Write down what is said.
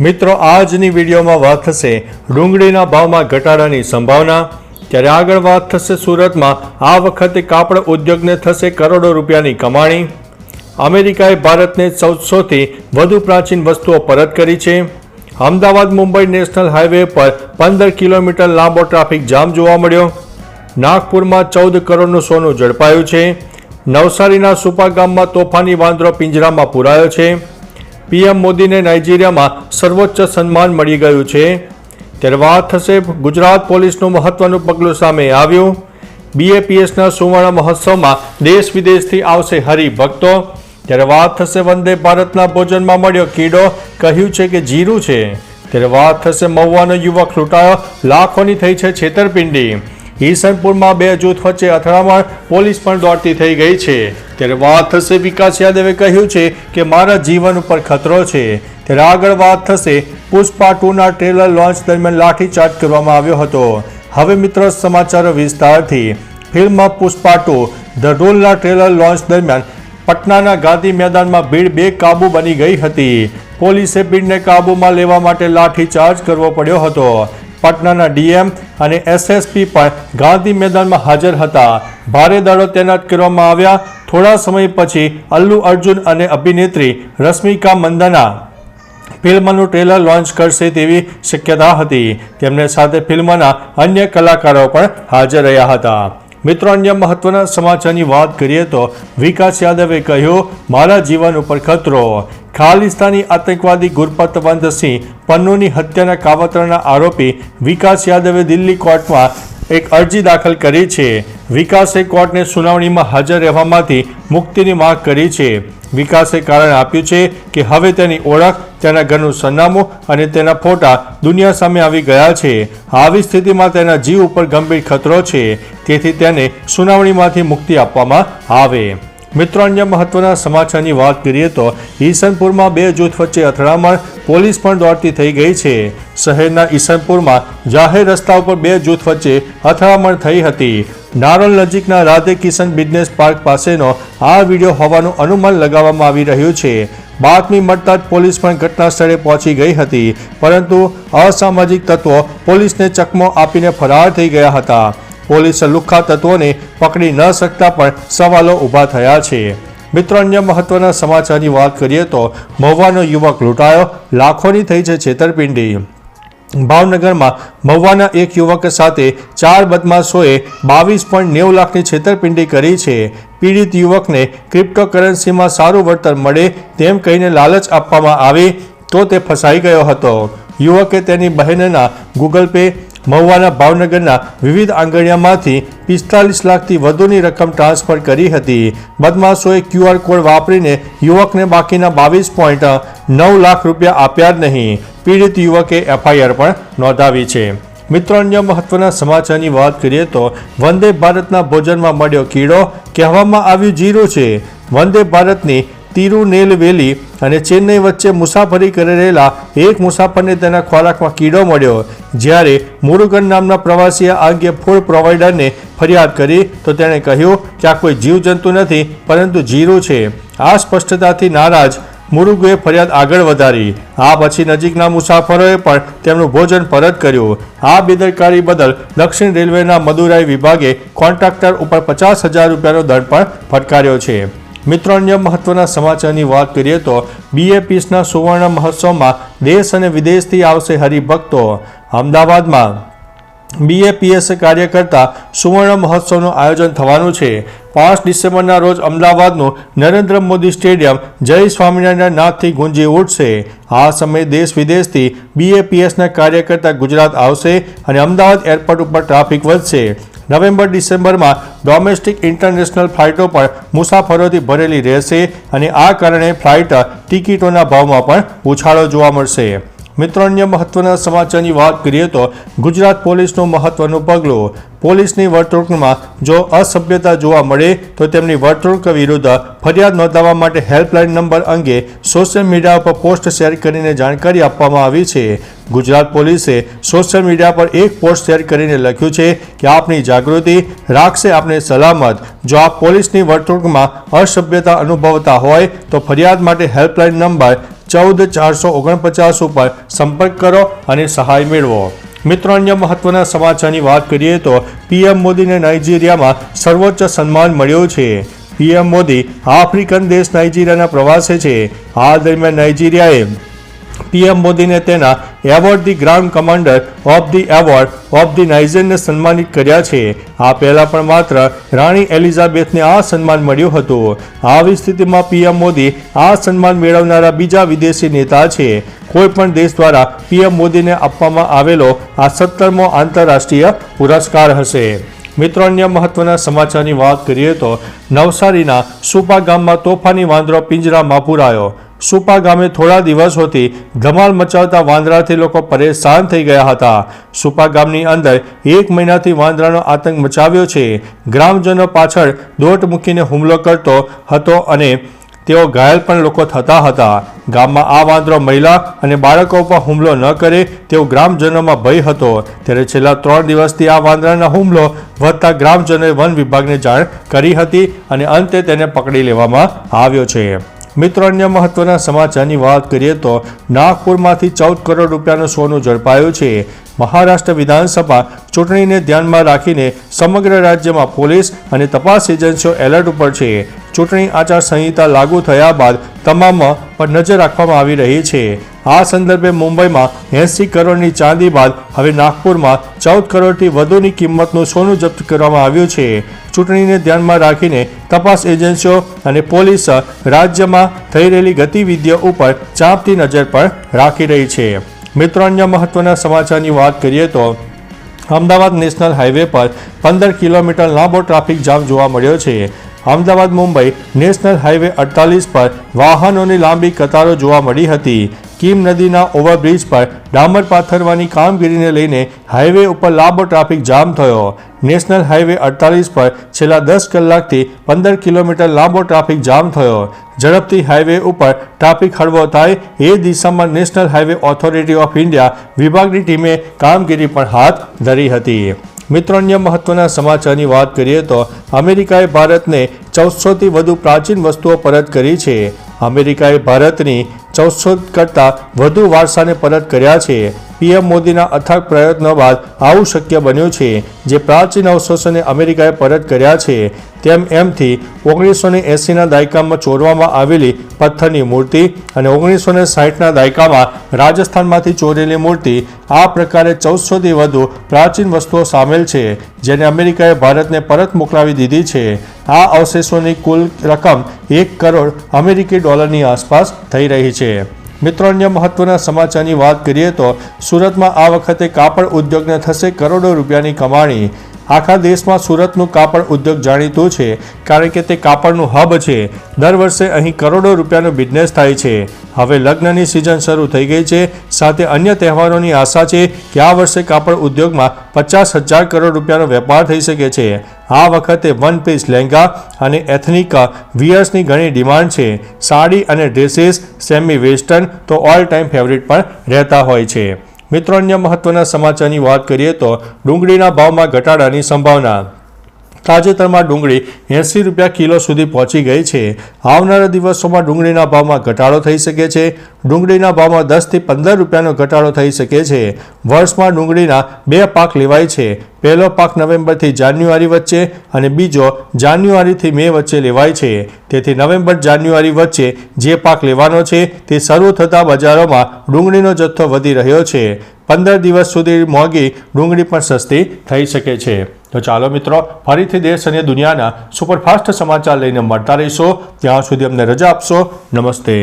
મિત્રો, આજની વિડીયોમાં વાત થશે ડુંગળીના ભાવમાં ઘટાડાની સંભાવના. ત્યારે આગળ વાત થશે સુરતમાં. આ વખતે કાપડ ઉદ્યોગને થશે કરોડો રૂપિયાની કમાણી. અમેરિકાએ ભારતને ચૌદસોથી વધુ પ્રાચીન વસ્તુઓ પરત કરી છે. અમદાવાદ મુંબઈ નેશનલ હાઈવે પર પંદર કિલોમીટર લાંબો ટ્રાફિક જામ જોવા મળ્યો. નાગપુરમાં ચૌદ કરોડનું સોનું ઝડપાયું છે. નવસારીના સુપા ગામમાં તોફાની વાંદરો પિંજરામાં પુરાયો છે. પીએમ મોદીને નાઇજીરિયામાં સર્વોચ્ચ સન્માન મળી ગયું છે. ત્યારે વાત થશે ગુજરાત પોલીસનું મહત્વનું પગલું સામે આવ્યું. બીએપીએસના સુવર્ણ મહોત્સવમાં દેશ વિદેશથી આવશે હરિભક્તો. ત્યારે વાત થશે વંદે ભારતના ભોજનમાં મળ્યો કીડો. કહ્યું છે કે જીરું છે. ત્યારે વાત થશે મહુવાનો યુવક લૂંટાયો. લાખોની થઈ છે છેતરપિંડી. ઈસનપુરમાં બે જૂથ વચ્ચે અથડામણ પોલીસ પણ દોડતી થઈ ગઈ છે. ત્યારે વાત થશે વિકાસ યાદવે કહ્યું છે કે મારા જીવન ઉપર ખતરો છે. ત્યારે આગળ વાત થશે પુષ્પા ટુના ટ્રેલર લોન્ચ દરમિયાન લાઠીચાર્જ કરવામાં આવ્યો હતો. હવે મિત્રો સમાચારો વિસ્તારથી. ફિલ્મ પુષ્પા ટુ, ધ રોલના ટ્રેલર લોન્ચ દરમિયાન પટનાના ગાંધી મેદાનમાં ભીડ બે કાબુ બની ગઈ હતી. પોલીસે ભીડને કાબૂમાં લેવા માટે લાઠીચાર્જ કરવો પડ્યો હતો. પટનાના ડીએમ અને એસએસપી પણ ગાંધી મેદાનમાં હાજર હતા. ભારે દળો તૈનાત કરવામાં આવ્યા. થોડા સમય પછી અલ્લુ અર્જુન અને અભિનેત્રી રશ્મિકા મંદના ફિલ્મનું ટ્રેલર લોન્ચ કરશે તેવી શક્યતા હતી. તેમને સાથે ફિલ્મના અન્ય કલાકારો પણ હાજર રહ્યા હતા. મિત્રો, અન્ય મહત્વના સમાચારની વાત કરીએ તો વિકાસ યાદવે કહ્યું, મારા જીવન ઉપર ખતરો. ખાલિસ્તાની આતંકવાદી ગુરપતવંત સિંહ પન્નુની હત્યાના કાવતરાના આરોપી વિકાસ યાદવે દિલ્હી કોર્ટમાં એક અરજી દાખલ કરી છે. વિકાસે કોર્ટને સુનાવણીમાં હાજર રહેવામાંથી મુક્તિની માંગ કરી છે. વિકાસે કારણ આપ્યું છે કે હવે તેની ઓળખ તેના ઘરનું સરનામું અને તેના ફોટા દુનિયા સામે આવી ગયા છે. આવી સ્થિતિમાં તેના જીવ ઉપર ગંભીર ખતરો છે. તેથી તેને સુનાવણીમાંથી મુક્તિ આપવામાં આવે. મિત્રો, અન્ય મહત્વના સમાચારની વાત કરીએ તો ઈસનપુરમાં બે જૂથ વચ્ચે અથડામણ પોલીસ પણ દોડતી થઈ ગઈ છે. શહેરના ઈસનપુરમાં જાહેર રસ્તા ઉપર બે જૂથ વચ્ચે અથડામણ થઈ હતી. નારોલ નજીકના રાધે કિશન બિઝનેસ પાર્ક પાસેનો આ વીડિયો હોવાનું અનુમાન લગાવવામાં આવી રહ્યું છે. બાતમી મળતા જ પોલીસ પણ ઘટના સ્થળે પહોંચી ગઈ હતી. પરંતુ અસામાજિક તત્વો પોલીસને ચકમો આપીને ફરાર થઈ ગયા હતા. પોલીસે લુખ્ખા તત્વોને પકડી ન શકતા પણ સવાલો ઊભા થયા છે. મિત્રો, અન્ય મહત્વના સમાચારની વાત કરીએ તો, મહુવાનો યુવક લૂંટાયો, લાખોની થઈ છે છેતરપિંડી. ભાવનગરમાં મહુવાના એક યુવક સાથે ચાર બદમાશોએ બાવીસ પોઈન્ટ નેવું લાખની છેતરપિંડી કરી છે. પીડિત યુવકને ક્રિપ્ટોકરન્સીમાં સારું વળતર મળે તેમ કહીને લાલચ આપવામાં આવે તો તે ફસાઈ ગયો હતો. યુવકે તેની બહેનના ગૂગલ પે મહુવાના ભાવનગરના વિવિધ આંગણિયામાંથી પિસ્તાલીસ લાખથી વધુની રકમ ટ્રાન્સફર કરી હતી. બદમાશોએ ક્યુઆર કોડ વાપરીને યુવકને બાકીના બાવીસ પોઈન્ટ નવ લાખ રૂપિયા આપ્યા નહીં. પીડિત યુવકે એફઆઈઆર પણ નોંધાવી છે. મિત્રો, અન્ય મહત્વના સમાચારની વાત કરીએ તો વંદે ભારતના ભોજનમાં મળ્યો કીડો કહેવામાં આવ્યું જીરું છે. વંદે ભારતની તિરુનેલવેલી અને ચેન્નઈ વચ્ચે મુસાફરી કરી રહેલા એક મુસાફરને તેના ખોરાકમાં કીડો મળ્યો. જ્યારે મુરુગન નામના પ્રવાસીએ આ અંગે ફૂડ પ્રોવાઈડરને ફરિયાદ કરી, તો તેણે કહ્યું કે આ કોઈ જીવજંતુ નથી, પરંતુ જીરું છે. આ સ્પષ્ટતાથી નારાજ મુરુગુએ ફરિયાદ આગળ વધારી. આ પછી નજીકના મુસાફરોએ પણ તેમનું ભોજન પરત કર્યું. આ બેદરકારી બદલ દક્ષિણ રેલવેના મદુરાઈ વિભાગે કોન્ટ્રાક્ટર ઉપર પચાસ હજાર રૂપિયાનો દંડ પણ ફટકાર્યો છે. મિત્રો, અન્ય મહત્વના સમાચારની વાત કરીએ તો બીએપીસના સુવર્ણ મહોત્સવમાં દેશ અને વિદેશથી આવશે હરિભક્તો. અમદાવાદમાં બીએપીએસ કાર્યકર્તા સુવર્ણ મહોત્સવનું આયોજન થવાનું છે. પાંચ ડિસેમ્બરના રોજ અમદાવાદનું નરેન્દ્ર મોદી સ્ટેડિયમ જય સ્વામિનારાયણ નાથથી ગુંજી ઉઠશે. આ સમયે દેશ વિદેશથી બીએપીએસના કાર્યકર્તા ગુજરાત આવશે અને અમદાવાદ એરપોર્ટ ઉપર ટ્રાફિક વધશે. નવેમ્બર, ડિસેમ્બરમાં ડોમેસ્ટિક ઇન્ટરનેશનલ ફ્લાઇટો પણ મુસાફરોથી ભરેલી રહેશે અને આ કારણે ફ્લાઇટ ટિકિટોના ભાવમાં પણ ઉછાળો જોવા મળશે. મિત્રો અન્ય મહત્વના સમાચારની વાત કરીએ તો ગુજરાત પોલીસનું મહત્વનું પગલું. પોલીસની વર્તણૂકમાં જો અસભ્યતા જોવા મળે તો તેમની વર્તણૂક વિરુદ્ધ ફરિયાદ નોંધાવવા માટે હેલ્પલાઇન નંબર અંગે સોશિયલ મીડિયા પર પોસ્ટ શેર કરીને જાણકારી આપવામાં આવી છે. ગુજરાત પોલીસે સોશિયલ મીડિયા પર એક પોસ્ટ શેર કરીને લખ્યું છે કે આપની જાગૃતિ રાખશે, આપને સલામત. જો આપ પોલીસની વર્તણૂકમાં અસભ્યતા અનુભવતા હોય તો ફરિયાદ માટે હેલ્પલાઇન નંબર ચૌદ ચારસો ઓગણપચાસ ઉપર સંપર્ક કરો અને સહાય મેળવો. મિત્રો, અન્ય મહત્વના સમાચારની વાત કરીએ તો પીએમ મોદીને નાઇજીરિયામાં સર્વોચ્ચ સન્માન મળ્યું છે. પીએમ મોદી આફ્રિકન દેશ નાઇજીરિયાના પ્રવાસે છે. આ દરમિયાન નાઇજીરિયાએ પીએમ મોદીને તેના award the grand commander of the award of the નાઇઝનને સન્માનિત કર્યા છે. આ પહેલા પણ માત્ર રાણી એલિઝાબેથને આ સન્માન મળ્યું હતું. આવી સ્થિતિમાં પીએમ મોદી આ સન્માન મેળવનારા બીજા વિદેશી નેતા છે. કોઈ પણ દેશ દ્વારા પીએમ મોદીને આપવામાં આવેલો આ સત્તરમો આંતરરાષ્ટ્રીય પુરસ્કાર હશે. મિત્રો, અન્ય મહત્વના સમાચારની વાત કરીએ તો નવસારીના સુપા ગામમાં તોફાની વાંદરો પિંજરામાં પુરાયો સુપા ગામે થોડા દિવસોથી ધમાલ મચાવતા વાંદરાથી લોકો પરેશાન થઈ ગયા હતા. સુપા ગામની અંદર એક મહિનાથી વાંદરાનો આતંક મચાવ્યો છે. ગ્રામજનો પાછળ દોટ મૂકીને હુમલો કરતો હતો અને તેઓ ઘાયલ પણ લોકો થતા હતા. ગામમાં આ વાંદરો મહિલા અને બાળકો પર હુમલો ન કરે તેવો ગ્રામજનોમાં ભય હતો. ત્યારે છેલ્લા ત્રણ દિવસથી આ વાંદરાના હુમલો વધતા ગ્રામજનોએ વન વિભાગને જાણ કરી હતી અને અંતે તેને પકડી લેવામાં આવ્યો છે. મિત્રો, અન્ય મહત્વના સમાચારની વાત કરીએ તો નાગપુરમાંથી ચૌદ કરોડ રૂપિયાનું સોનું ઝડપાયું છે. મહારાષ્ટ્ર વિધાનસભા ચૂંટણીને ધ્યાનમાં રાખીને સમગ્ર રાજ્યમાં પોલીસ અને તપાસ એજન્સીઓ એલર્ટ ઉપર છે. ચૂંટણી આચારસંહિતા લાગુ થયા બાદ તમામ પર નજર રાખવામાં આવી રહી છે. આ સંદર્ભે મુંબઈમાં એંસી કરોડની ચાંદી બાદ હવે નાગપુરમાં ચૌદ કરોડથી વધુની કિંમતનું સોનું જપ્ત કરવામાં આવ્યું છે. ચૂંટણીને ધ્યાનમાં રાખીને તપાસ એજન્સીઓ અને પોલીસ રાજ્યમાં થઈ રહેલી ગતિવિધિઓ ઉપર ચાંપતી નજર પણ રાખી રહી છે. મિત્રો, અન્ય મહત્વના સમાચારની વાત કરીએ તો અમદાવાદ નેશનલ હાઈવે પર પંદર કિલોમીટર લાંબો ટ્રાફિક જામ જોવા મળ્યો છે. અમદાવાદ મુંબઈ નેશનલ હાઈવે અડતાલીસ પર વાહનોની લાંબી કતારો જોવા મળી હતી. કીમ નદીના ઓવરબ્રિજ પર ડામર પાથરવાની કામગીરીને લઈને હાઈવે ઉપર લાંબો ટ્રાફિક જામ થયો. નેશનલ હાઈવે અડતાલીસ પર છેલ્લા દસ કલાકથી પંદર કિલોમીટર લાંબો ટ્રાફિક જામ થયો. ઝડપથી હાઈવે ઉપર ટ્રાફિક હળવો થાય એ દિશામાં national highway authority of India વિભાગની ટીમે કામગીરી પણ હાથ ધરી હતી. મિત્રો, અન્ય મહત્વના સમાચારની વાત કરીએ તો અમેરિકાએ ભારતને ચૌદસોથી વધુ પ્રાચીન વસ્તુઓ પરત કરી છે. અમેરિકાએ ભારતની ચૌદસો કરતાં વધુ વારસાને પરત કર્યા છે. પીએમ મોદીના અથાગ પ્રયત્નો બાદ આવું શક્ય બન્યું છે જે પ્રાચીન અવશેષોને અમેરિકાએ પરત કર્યા છે. તેમ એમથી ઓગણીસો ને એંસીના દાયકામાં ચોરવામાં આવેલી પથ્થરની મૂર્તિ અને ઓગણીસો ને સાહીઠના દાયકામાં રાજસ્થાનમાંથી ચોરેલી મૂર્તિ આ પ્રકારે ચૌદસોથી વધુ પ્રાચીન વસ્તુઓ સામેલ છે. જેને અમેરિકાએ ભારતને પરત મોકલાવી દીધી છે. આ અવશેષોની કુલ રકમ એક કરોડ અમેરિકી ડોલરની આસપાસ થઈ રહી છે. મિત્રો, અન્ય મહત્વના સમાચારની વાત કરીએ તો સુરતમાં આ વખતે કાપડ ઉદ્યોગને થશે કરોડો રૂપિયાની કમાણી. આખા દેશમાં સુરતનું કાપડ ઉદ્યોગ જાણીતું છે, કારણ કે તે કાપડનું હબ છે. દર વર્ષે અહીં કરોડો રૂપિયાનો બિઝનેસ થાય છે. હવે લગ્નની સિઝન શરૂ થઈ ગઈ છે. સાથે અન્ય તહેવારોની આશા છે કે આ વર્ષે કાપડ ઉદ્યોગમાં પચાસ હજાર કરોડ રૂપિયાનો વેપાર થઈ શકે છે. આ વખતે વન પીસ લહેંગા અને એથનિક વિયર્સની ઘણી ડિમાન્ડ છે. સાડી અને ડ્રેસીસ, સેમી વેસ્ટર્ન તો ઓલ ટાઈમ ફેવરિટ પણ રહેતા હોય છે. મિત્રો, અન્ય મહત્વના સમાચારની વાત કરીએ તો ડુંગળીના ભાવમાં ઘટાડાની સંભાવના. તાજેતરમાં ડુંગળી એંસી રૂપિયા કિલો સુધી પહોંચી ગઈ છે. આવનારા દિવસોમાં ડુંગળીના ભાવમાં ઘટાડો થઈ શકે છે. ડુંગળીના ભાવમાં દસથી પંદર રૂપિયાનો ઘટાડો થઈ શકે છે. વર્ષમાં ડુંગળીના બે પાક લેવાય છે. પહેલો પાક નવેમ્બરથી જાન્યુઆરી વચ્ચે અને બીજો જાન્યુઆરીથી મે વચ્ચે લેવાય છે. તેથી નવેમ્બર, જાન્યુઆરી વચ્ચે જે પાક લેવાનો છે તે શરૂ થતા બજારોમાં ડુંગળીનો જથ્થો વધી રહ્યો છે. પંદર દિવસ સુધી મોંઘી ડુંગળી પણ સસ્તી થઈ શકે છે. તો ચાલો મિત્રો, ફરીથી દેશ અને દુનિયાના સુપરફાસ્ટ સમાચાર લઈને મળતા રહીશો. ત્યાં સુધી અમને રજા આપશો. નમસ્તે.